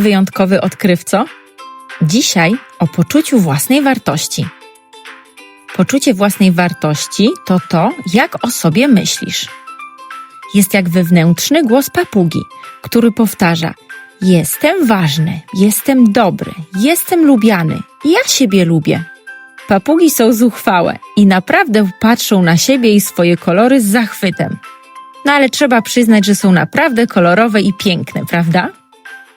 Wyjątkowy odkrywco. Dzisiaj o poczuciu własnej wartości. Poczucie własnej wartości to to, jak o sobie myślisz. Jest jak wewnętrzny głos papugi, który powtarza: Jestem ważny, jestem dobry, jestem lubiany, ja siebie lubię. Papugi są zuchwałe i naprawdę patrzą na siebie i swoje kolory z zachwytem. No ale trzeba przyznać, że są naprawdę kolorowe i piękne, prawda?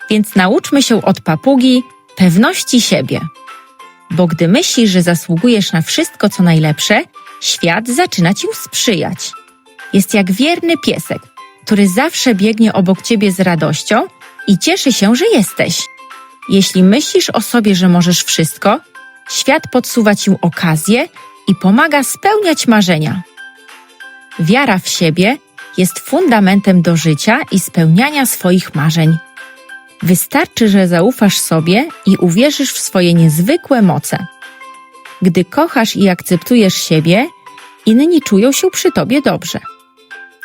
Więc nauczmy się od papugi pewności siebie. Bo gdy myślisz, że zasługujesz na wszystko, co najlepsze, świat zaczyna ci sprzyjać. Jest jak wierny piesek, który zawsze biegnie obok ciebie z radością i cieszy się, że jesteś. Jeśli myślisz o sobie, że możesz wszystko, świat podsuwa ci okazję i pomaga spełniać marzenia. Wiara w siebie jest fundamentem do życia i spełniania swoich marzeń. Wystarczy, że zaufasz sobie i uwierzysz w swoje niezwykłe moce. Gdy kochasz i akceptujesz siebie, inni czują się przy tobie dobrze.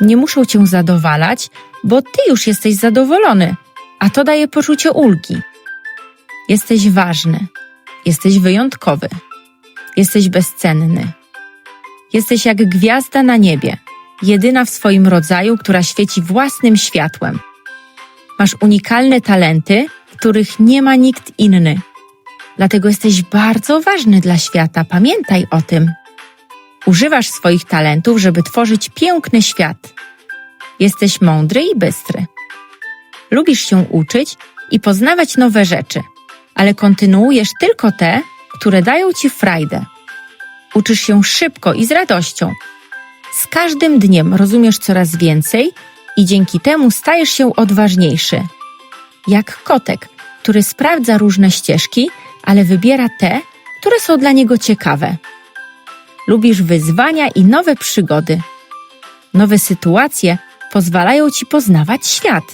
Nie muszą cię zadowalać, bo ty już jesteś zadowolony, a to daje poczucie ulgi. Jesteś ważny, jesteś wyjątkowy, jesteś bezcenny. Jesteś jak gwiazda na niebie, jedyna w swoim rodzaju, która świeci własnym światłem. Masz unikalne talenty, których nie ma nikt inny. Dlatego jesteś bardzo ważny dla świata. Pamiętaj o tym. Używasz swoich talentów, żeby tworzyć piękny świat. Jesteś mądry i bystry. Lubisz się uczyć i poznawać nowe rzeczy, ale kontynuujesz tylko te, które dają ci frajdę. Uczysz się szybko i z radością. Z każdym dniem rozumiesz coraz więcej i dzięki temu stajesz się odważniejszy. Jak kotek, który sprawdza różne ścieżki, ale wybiera te, które są dla niego ciekawe. Lubisz wyzwania i nowe przygody. Nowe sytuacje pozwalają ci poznawać świat.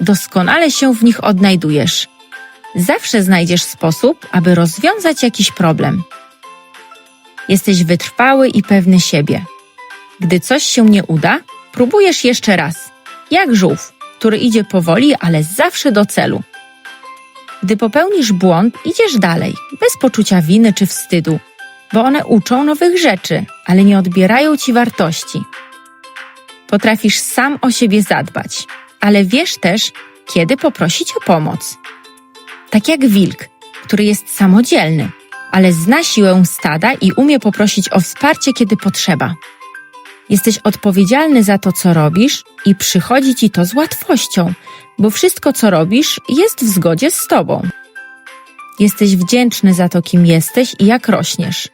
Doskonale się w nich odnajdujesz. Zawsze znajdziesz sposób, aby rozwiązać jakiś problem. Jesteś wytrwały i pewny siebie. Gdy coś się nie uda, próbujesz jeszcze raz jak żółw, który idzie powoli, ale zawsze do celu. Gdy popełnisz błąd, idziesz dalej, bez poczucia winy czy wstydu, bo one uczą nowych rzeczy, ale nie odbierają ci wartości. Potrafisz sam o siebie zadbać, ale wiesz też, kiedy poprosić o pomoc. Tak jak wilk, który jest samodzielny, ale zna siłę stada i umie poprosić o wsparcie, kiedy potrzeba. Jesteś odpowiedzialny za to, co robisz i przychodzi ci to z łatwością, bo wszystko, co robisz, jest w zgodzie z tobą. Jesteś wdzięczny za to, kim jesteś i jak rośniesz.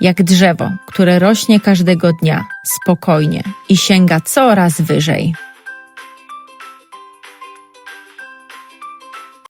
Jak drzewo, które rośnie każdego dnia, spokojnie i sięga coraz wyżej.